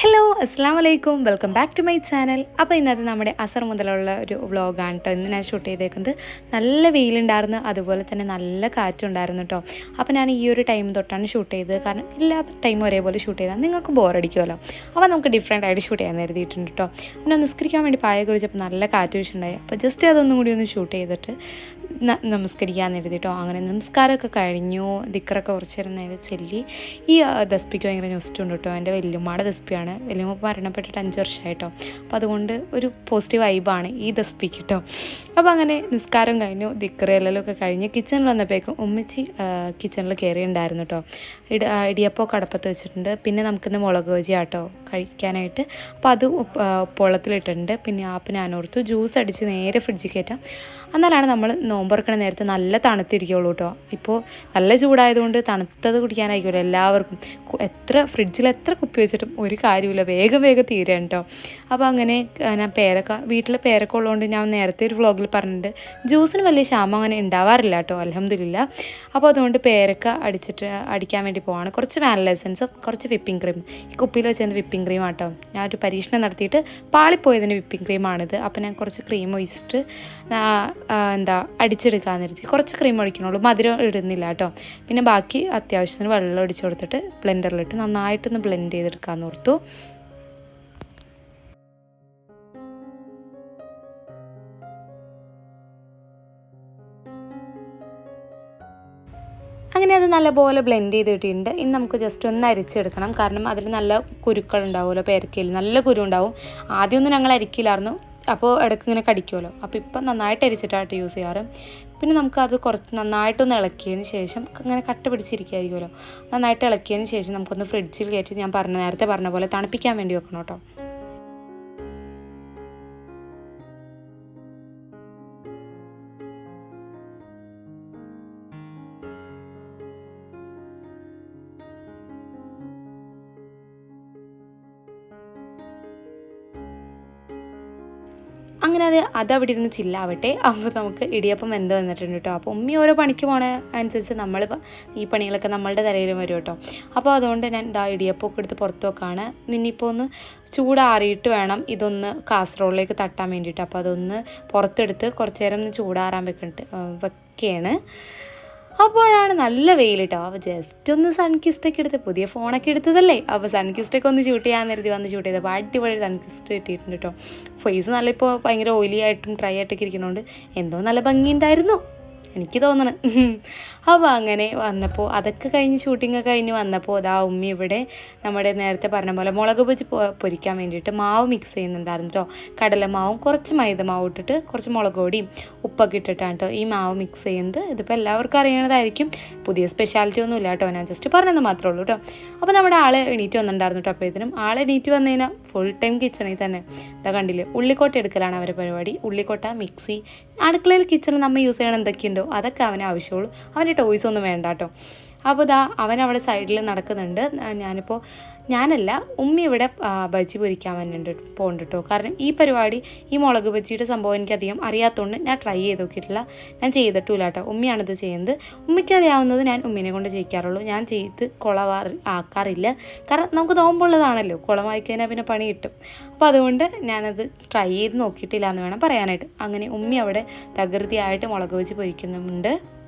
Hello അസ്സാം വലൈക്കും welcome back to my channel അപ്പോൾ ഇന്നത്തെ നമ്മുടെ അസർ മുതലുള്ള ഒരു വ്ളോഗാണ് കേട്ടോ ഇന്ന് ഞാൻ ഷൂട്ട് ചെയ്തേക്കുന്നത് നല്ല വെയിലുണ്ടായിരുന്നു. അതുപോലെ തന്നെ നല്ല കാറ്റുണ്ടായിരുന്നു കേട്ടോ അപ്പോൾ ഞാൻ ഈ ഒരു ടൈം തൊട്ടാണ് ഷൂട്ട് ചെയ്തത്. കാരണം ഇല്ലാത്ത ടൈം ഒരേപോലെ ഷൂട്ട് ചെയ്താൽ നിങ്ങൾക്ക് ബോറടിക്കുമല്ലോ അപ്പോൾ നമുക്ക് ഡിഫറെന്റ് ആയിട്ട് ഷൂട്ട് ചെയ്യാൻ കരുതിയിട്ടുണ്ട് കേട്ടോ പിന്നെ നിസ്കരിക്കാൻ വേണ്ടി പായ കുറിച്ചപ്പോൾ നല്ല കാറ്റ് വീശുണ്ടായി. അപ്പോൾ ജസ്റ്റ് അതൊന്നും കൂടി ഒന്ന് ഷൂട്ട് ചെയ്തിട്ട് നമസ്കരിക്കാൻ എഴുതിട്ടോ. അങ്ങനെ നമസ്കാരമൊക്കെ കഴിഞ്ഞു. ദിക്കറൊക്കെ കുറച്ച് നേരം നേരെ ചെല്ലി. ഈ ദസ്പിക്ക് ഭയങ്കര ന്യൂസിറ്റുണ്ട് കേട്ടോ എന്റെ വല്യമ്മയുടെ ദസ്പിയാണ്. വല്യമ്മ മരണപ്പെട്ടിട്ട് അഞ്ച് വർഷമായിട്ടോ അപ്പോൾ അതുകൊണ്ട് ഒരു പോസിറ്റീവ് വൈബാണ് ഈ ദസ്പിക്ക് കേട്ടോ അപ്പോൾ അങ്ങനെ നിസ്കാരം കഴിഞ്ഞു. ദിക്കറയിലെല്ലാം ഒക്കെ കഴിഞ്ഞ് കിച്ചണിൽ വന്നപ്പോഴേക്കും ഉമ്മച്ചി കിച്ചണിൽ കയറിയിട്ടുണ്ടായിരുന്നു കേട്ടോ ഇട ആ, കടപ്പത്ത് വെച്ചിട്ടുണ്ട്. പിന്നെ നമുക്കിന്ന് മുളക് ബജി കഴിക്കാനായിട്ട്. അപ്പോൾ അത് പൊള്ളത്തിലിട്ടിട്ടുണ്ട്. പിന്നെ ആപ്പ് ഞാൻ ഓർത്തു ജ്യൂസ് അടിച്ച് നേരെ ഫ്രിഡ്ജിൽ കയറ്റാം. എന്നാലാണ് നമ്മൾ നോമ്പറക്കണ നേരത്തെ നല്ല തണുത്തിരിക്കുള്ളൂ കേട്ടോ. ഇപ്പോൾ നല്ല ചൂടായതുകൊണ്ട് തണുത്തത് കുടിക്കാനായിക്കോട്ടെ എല്ലാവർക്കും. എത്ര ഫ്രിഡ്ജിൽ എത്ര കുപ്പി വെച്ചിട്ടും ഒരു കാര്യമില്ല വേഗം വേഗം തീരാൻ കേട്ടോ. അപ്പോൾ അങ്ങനെ ഞാൻ പേരക്ക വീട്ടിൽ പേരക്ക ഉള്ളതുകൊണ്ട് ഞാൻ നേരത്തെ ഒരു വ്ളോഗിൽ പറഞ്ഞിട്ടുണ്ട്. ജ്യൂസിന് വലിയ ക്ഷാമം അങ്ങനെ ഉണ്ടാവാറില്ല കേട്ടോ. അലഹമില്ല അപ്പോൾ അതുകൊണ്ട് പേരക്ക അടിച്ചിട്ട് അടിക്കാൻ വേണ്ടി പോവാണ്. കുറച്ച് വാനില എസൻസ് കുറച്ച് വിപ്പിംഗ് ക്രീം. ഈ കുപ്പിയിൽ വെച്ചിരുന്ന വിപ്പിംഗ് ക്രീം ആട്ടോ. ഞാൻ ഒരു പരീക്ഷണം നടത്തിയിട്ട് പാളിപ്പോയതിന്റെ വിപ്പിംഗ് ക്രീമാണിത്. അപ്പോൾ ഞാൻ കുറച്ച് ക്രീം ഒഴിച്ചിട്ട് എന്താ അടിച്ചെടുക്കാൻ നിർത്തി കുറച്ച് ക്രീം ഒഴിക്കണുള്ളൂ. മധുരം ഇടുന്നില്ല കേട്ടോ. പിന്നെ ബാക്കി അത്യാവശ്യത്തിന് വെള്ളം ഒഴിച്ചു കൊടുത്തിട്ട് ബ്ലെൻഡറിലിട്ട് നന്നായിട്ടൊന്ന് ബ്ലെൻഡ് ചെയ്തെടുക്കാമെന്ന് ഓർത്തു. അങ്ങനെ അത് നല്ലപോലെ ബ്ലെൻഡ് ചെയ്തിട്ടുണ്ട്. ഇനി നമുക്ക് ജസ്റ്റ് ഒന്ന് അരിച്ചെടുക്കണം. കാരണം അതിൽ നല്ല കുരുക്കൾ ഉണ്ടാവുമല്ലോ പേരക്കയിൽ നല്ല കുരു ഉണ്ടാവും. ആദ്യമൊന്നും ഞങ്ങൾ അരിക്കില്ലായിരുന്നു. അപ്പോൾ ഇടയ്ക്ക് ഇങ്ങനെ കടിക്കുമല്ലോ. അപ്പോൾ ഇപ്പം നന്നായിട്ട് അരിച്ചിട്ടായിട്ട് യൂസ് ചെയ്യാറ്. പിന്നെ നമുക്കത് കുറച്ച് നന്നായിട്ടൊന്ന് ഇളക്കിയതിന് ശേഷം അങ്ങനെ കട്ട പിടിച്ചിരിക്കുമായിരിക്കുമല്ലോ നന്നായിട്ട് ഇളക്കിയതിന് ശേഷം നമുക്കൊന്ന് ഫ്രിഡ്ജിൽ കയറ്റി ഞാൻ പറഞ്ഞ നേരത്തെ പറഞ്ഞ പോലെ തണുപ്പിക്കാൻ വേണ്ടി വെക്കണം കേട്ടോ. അങ്ങനെ അത് അതവിടെ ഇരുന്ന് ചില്ലാവട്ടെ. അപ്പോൾ നമുക്ക് ഇടിയപ്പം വെന്ത് വന്നിട്ടുണ്ട് കേട്ടോ അപ്പോൾ ഉമ്മി ഓരോ പണിക്ക് പോണ അനുസരിച്ച് നമ്മൾ ഈ പണികളൊക്കെ നമ്മളുടെ തലയിലും വരും കേട്ടോ അപ്പോൾ അതുകൊണ്ട് ഞാൻ ഇതാ ഇടിയപ്പമൊക്കെ എടുത്ത് പുറത്ത് വെക്കാണ്. നിന്നിപ്പോൾ ഒന്ന് ചൂടാറിയിട്ട് വേണം ഇതൊന്ന് കാസറോളിലേക്ക് തട്ടാൻ വേണ്ടിയിട്ട് അപ്പോൾ അതൊന്ന് പുറത്തെടുത്ത് കുറച്ച് നേരം ഒന്ന് ചൂടാറാൻ വെക്കണ്ട് വെക്കുകയാണ് അപ്പോഴാണ് നല്ല വെയിൽ കേട്ടോ അപ്പോൾ ജസ്റ്റ് ഒന്ന് സൺ കിസ്റ്റൊക്കെ എടുത്ത് പുതിയ ഫോണൊക്കെ എടുത്തതല്ലേ? അപ്പോൾ സൺ കിസ്റ്റൊക്കെ ഒന്ന് ഷൂട്ട് ചെയ്യാൻ കരുതി വന്ന് ഷൂട്ട് ചെയ്തപ്പോൾ അടിപൊളി സൺ കിസ്റ്റ് കിട്ടിയിട്ടുണ്ട് കേട്ടോ ഫേസ് നല്ല ഇപ്പോൾ ഭയങ്കര ഓയിലി ആയിട്ടും ഡ്രൈ ആയിട്ടൊക്കെ ഇരിക്കുന്നതുകൊണ്ട് എന്തോ നല്ല ഭംഗിയുണ്ടായിരുന്നു. എനിക്ക് തോന്നണം. അപ്പോൾ അങ്ങനെ വന്നപ്പോൾ അതൊക്കെ കഴിഞ്ഞ് ഷൂട്ടിംഗ് കഴിഞ്ഞ് വന്നപ്പോൾ അതാ ഉമ്മി ഇവിടെ നമ്മുടെ നേരത്തെ പറഞ്ഞ പോലെ മുളക് പൊച്ച് പൊരിക്കാൻ വേണ്ടിയിട്ട് മാവ് മിക്സ് ചെയ്യുന്നുണ്ടായിരുന്നു കേട്ടോ കടലമാവും കുറച്ച് മൈദ മാവ് ഇട്ടിട്ട് കുറച്ച് മുളക് പൊടിയും ഉപ്പൊക്കെ ഇട്ടിട്ടാണ് കേട്ടോ ഈ മാവ് മിക്സ് ചെയ്യുന്നത്. ഇതിപ്പോൾ എല്ലാവർക്കും അറിയണതായിരിക്കും. പുതിയ സ്പെഷ്യാലിറ്റി ഒന്നും ഇല്ല കേട്ടോ ഞാൻ ജസ്റ്റ് പറഞ്ഞത് മാത്രമേ ഉള്ളൂ കേട്ടോ അപ്പോൾ നമ്മുടെ ആൾ എണീറ്റ് വന്നിട്ടുണ്ടായിരുന്നു കേട്ടോ അപ്പോഴത്തേനും. ആൾ എണീറ്റ് വന്നു കഴിഞ്ഞാൽ ഫുൾ ടൈം കിച്ചണിൽ തന്നെ. ഇതാ കണ്ടില്ലേ ഉള്ളിക്കോട്ട എടുക്കലാണ് അവരുടെ പരിപാടി. ഉള്ളിക്കോട്ട മിക്സി അടുക്കളയിൽ കിച്ചണിൽ നമ്മൾ യൂസ് ചെയ്യണം എന്തൊക്കെയുണ്ടോ? അതൊക്കെ അവന് ആവശ്യമുള്ളൂ. അവന്റെ ടോയ്സ് ഒന്നും വേണ്ട കേട്ടോ അപ്പോൾ ഇതാ അവൻ അവിടെ സൈഡിൽ നടക്കുന്നുണ്ട്. ഞാനിപ്പോൾ ഞാനല്ല ഉമ്മി ഇവിടെ ബജി പൊരിക്കാൻ വേണ്ടി പോകുന്നുണ്ട് കേട്ടോ കാരണം ഈ പരിപാടി ഈ മുളക് ബജിയുടെ സംഭവം എനിക്കധികം അറിയാത്തതുകൊണ്ട് ഞാൻ ട്രൈ ചെയ്ത് നോക്കിയിട്ടില്ല. ഞാൻ ചെയ്തിട്ടില്ല കേട്ടോ ഉമ്മിയാണിത് ചെയ്യുന്നത്. ഉമ്മിക്ക് അറിയാവുന്നത് ഞാൻ ഉമ്മിനെ കൊണ്ട് ചെയ്യിക്കാറുള്ളൂ. ഞാൻ ചെയ്ത് കുളവാ ആക്കാറില്ല. കാരണം നമുക്ക് നോമ്പുള്ളതാണല്ലോ. കുളമായി കഴിഞ്ഞാൽ പിന്നെ പണി കിട്ടും. അപ്പോൾ അതുകൊണ്ട് ഞാനത് ട്രൈ ചെയ്ത് നോക്കിയിട്ടില്ല എന്ന് വേണം പറയാനായിട്ട്. അങ്ങനെ ഉമ്മി അവിടെ തകൃതിയായിട്ട് മുളക് ബജി പൊരിക്കുന്നുണ്ട്.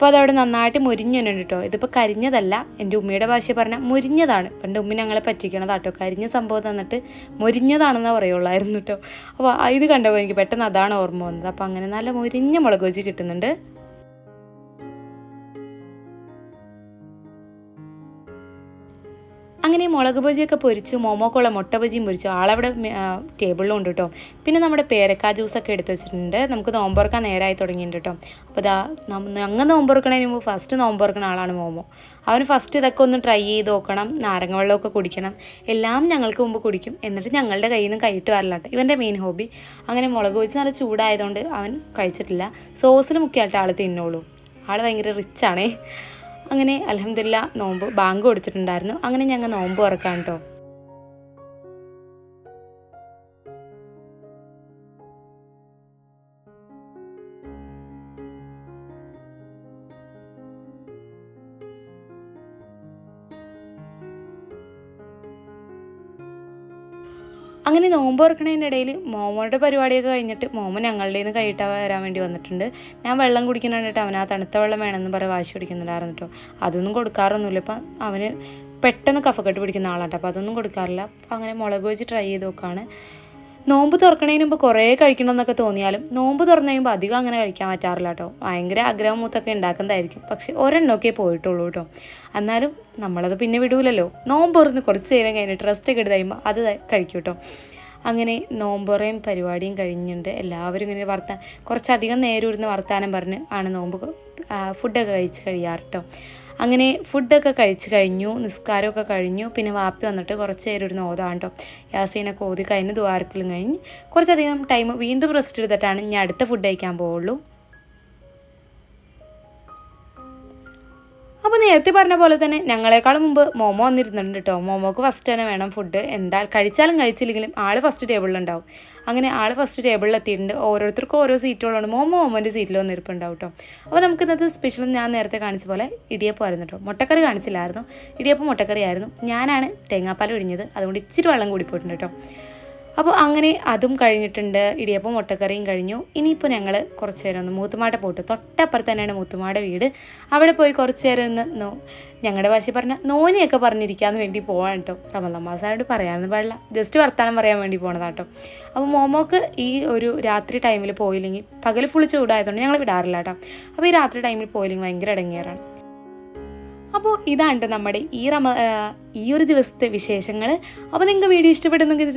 അപ്പോൾ അതവിടെ നന്നായിട്ട് മുരിഞ്ഞുണ്ട് കേട്ടോ ഇതിപ്പോൾ കരിഞ്ഞതല്ല. എന്റെ ഉമ്മയുടെ ഭാഷ പറഞ്ഞാൽ മുരിഞ്ഞതാണ്. പണ്ട് ഉമ്മി ഞങ്ങളെ പറ്റിക്കണതാട്ടോ കരിഞ്ഞ സംഭവം തന്നിട്ട് മുരിഞ്ഞതാണെന്ന് പറയുള്ളായിരുന്നു കേട്ടോ അപ്പോൾ ഇത് കണ്ടപ്പോൾ എനിക്ക് പെട്ടെന്ന് അതാണ് ഓർമ്മ വന്നത്. അപ്പോൾ അങ്ങനെ നല്ല മുരിഞ്ഞ മുളക് വെച്ച് കിട്ടുന്നുണ്ട്. അങ്ങനെ മുളക് ബജിയൊക്കെ പൊരിച്ചു മോമോക്കുള്ള മുട്ട ബജിയും പൊരിച്ചു. ആളവിടെ ടേബിളിലും ഉണ്ട് കേട്ടോ പിന്നെ നമ്മുടെ പേരക്ക ജ്യൂസൊക്കെ എടുത്ത് വെച്ചിട്ടുണ്ട്. നമുക്ക് നോമ്പുറക്കാൻ നേരമായി തുടങ്ങിയിട്ടുണ്ട് കേട്ടോ അപ്പോൾ ഇതാ ഞങ്ങൾ നോമ്പുറക്കണതിന് മുമ്പ് ഫസ്റ്റ് നോമ്പുറക്കണ ആളാണ് മോമോ. അവന് ഫസ്റ്റ് ഇതൊക്കെ ഒന്ന് ട്രൈ ചെയ്ത് നോക്കണം. നാരങ്ങ വെള്ളമൊക്കെ കുടിക്കണം. എല്ലാം ഞങ്ങൾക്ക് മുമ്പ് കുടിക്കും. എന്നിട്ട് ഞങ്ങളുടെ കയ്യിൽ നിന്ന് കൈയിട്ട് കേട്ടോ ഇവന്റെ മെയിൻ ഹോബി അങ്ങനെ മുളക് വെച്ച് നല്ല ചൂടായതുകൊണ്ട് അവൻ കഴിച്ചിട്ടില്ല. സോസിൽ മുക്കിയായിട്ട് ആൾ തിന്നോളൂ. ആൾ ഭയങ്കര റിച്ചാണേ അങ്ങനെ അലഹമില്ല നോമ്പ് ബാങ്ക് കൊടുത്തിട്ടുണ്ടായിരുന്നു. അങ്ങനെ ഞങ്ങൾ നോമ്പ് ഉറക്കാം കേട്ടോ അങ്ങനെ നോമ്പ് തുറക്കണതിന്റെ ഇടയിൽ മോമോയുടെ പരിപാടിയൊക്കെ കഴിഞ്ഞിട്ട് മോമൻ ഞങ്ങളുടെ നിന്ന് കൈയിട്ട് വരാൻ വേണ്ടി വന്നിട്ടുണ്ട്. ഞാൻ വെള്ളം കുടിക്കാൻ കണ്ടിട്ട് അവൻ ആ തണുത്ത വെള്ളം വേണമെന്ന് പറയാൻ വാശി പിടിക്കുന്നുണ്ടായിരുന്നു കേട്ടോ. അതൊന്നും കൊടുക്കാറൊന്നുമില്ല. ഇപ്പം അവന് പെട്ടെന്ന് കഫക്കെട്ട് പിടിക്കുന്ന ആളാട്ടോ അപ്പോൾ അതൊന്നും കൊടുക്കാറില്ല. അപ്പോൾ അങ്ങനെ മുളക് വെച്ച് ട്രൈ ചെയ്ത് നോക്കുകയാണ് നോമ്പ് തുറക്കണതിന് മുമ്പ് കുറേ കഴിക്കണമെന്നൊക്കെ തോന്നിയാലും നോമ്പ് തുറന്നു കഴിയുമ്പോൾ അധികം അങ്ങനെ കഴിക്കാൻ പറ്റാറില്ല കേട്ടോ ഭയങ്കര ആഗ്രഹം മൂത്തൊക്കെ ഉണ്ടാക്കുന്നതായിരിക്കും. പക്ഷെ ഒരെണ്ണമൊക്കെ പോയിട്ടുള്ളൂ കേട്ടോ എന്നാലും നമ്മളത് പിന്നെ വിടൂലല്ലോ. നോമ്പ് തുറന്ന് കുറച്ച് നേരം കഴിഞ്ഞിട്ട് റെസ്റ്റ് ഒക്കെ എടുത്ത് കഴിയുമ്പോൾ അത് കഴിക്കും കേട്ടോ അങ്ങനെ നോമ്പുറയും പരിപാടിയും കഴിഞ്ഞിട്ട് എല്ലാവരും ഇങ്ങനെ വർത്താൻ കുറച്ചധികം നേരം ഇരുന്ന് വർത്താനം പറഞ്ഞ് ആണ് നോമ്പ് ഫുഡൊക്കെ കഴിച്ച് കഴിയാറ് കേട്ടോ അങ്ങനെ ഫുഡൊക്കെ കഴിച്ചു കഴിഞ്ഞു നിസ്കാരമൊക്കെ കഴിഞ്ഞു. പിന്നെ വാപ്പി വന്നിട്ട് കുറച്ച് നേരം ഇരുന്ന് ഓതാണ് കേട്ടോ യാസീനൊക്കെ ഓതി കഴിഞ്ഞ് ദ്വാരക്കലും കഴിഞ്ഞ് കുറച്ചധികം ടൈം വീണ്ടും റെസ്റ്റ് എടുത്തിട്ടാണ് ഞാൻ അടുത്ത ഫുഡ് കഴിക്കാൻ പോവുള്ളൂ. അപ്പോൾ നേരത്തെ പറഞ്ഞ പോലെ തന്നെ ഞങ്ങളെക്കാളും മുമ്പ് മോമോ വന്നിരുന്നുണ്ട് കേട്ടോ മോമോക്ക് ഫസ്റ്റ് തന്നെ വേണം ഫുഡ് എന്താ കഴിച്ചാലും കഴിച്ചില്ലെങ്കിലും ആൾ ഫസ്റ്റ് ടേബിളിലുണ്ടാവും അങ്ങനെ ആൾ ഫസ്റ്റ് ടേബിളിൽ എത്തിയിട്ടുണ്ട്. ഓരോരുത്തർക്കും ഓരോ സീറ്റുകളുണ്ട് മോമോ മോമോന്റെ സീറ്റിൽ വന്നിരിപ്പുണ്ടാവും കേട്ടോ അപ്പോൾ നമുക്ക് ഇന്നത്തെ സ്പെഷ്യൽ ഞാൻ നേരത്തെ കാണിച്ച പോലെ ഇടിയപ്പം ആയിരുന്നു കേട്ടോ മുട്ടക്കറി കാണിച്ചില്ലായിരുന്നു. ഇടിയപ്പം മുട്ടക്കറി ആയിരുന്നു. ഞാനാണ് തേങ്ങാപ്പാൽ ഒഴിഞ്ഞത്. അതുകൊണ്ട് ഇച്ചിരി വെള്ളം കൂടി പോയിട്ടുണ്ട് കേട്ടോ അപ്പോൾ അങ്ങനെ അതും കഴിഞ്ഞിട്ടുണ്ട്. ഇടിയപ്പം മുട്ടക്കറിയും കഴിഞ്ഞു. ഇനിയിപ്പോൾ ഞങ്ങൾ കുറച്ച് നേരം ഒന്ന് മൂത്തുമാട പോട്ട് തൊട്ടപ്പുറത്ത് തന്നെയാണ് മൂത്തുമാട വീട്. അവിടെ പോയി കുറച്ച് നേരം ഒന്ന് ഞങ്ങളുടെ ഭാഷ പറഞ്ഞ നോനിയൊക്കെ പറഞ്ഞിരിക്കാൻ വേണ്ടി പോകാൻ കേട്ടോ. റമദാൻ മാസമായിട്ട് പറയാനൊന്നും പാടില്ല. ജസ്റ്റ് വർത്താനം പറയാൻ വേണ്ടി പോണതാട്ടോ. അപ്പോൾ മോമോക്ക് ഈ ഒരു രാത്രി ടൈമിൽ പോയില്ലെങ്കിൽ പകൽ ഫുൾ ചൂടായതുകൊണ്ട് ഞങ്ങൾ വിടാറില്ല കേട്ടോ. അപ്പോൾ ഈ രാത്രി ടൈമിൽ പോയില്ലെങ്കിൽ ഭയങ്കര ഇടങ്ങേറാണ് അപ്പോൾ ഇതാണ് നമ്മുടെ ഈ റമ ഈ ഒരു ദിവസത്തെ വിശേഷങ്ങൾ അപ്പോൾ നിങ്ങൾക്ക് വീഡിയോ ഇഷ്ടപ്പെടുന്നെങ്കിൽ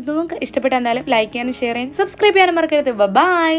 ഇഷ്ടപ്പെട്ട എന്തായാലും ലൈക്ക് ചെയ്യാനും ഷെയർ ചെയ്യാനും സബ്സ്ക്രൈബ് ചെയ്യാനും മറക്കരുത്. ബൈ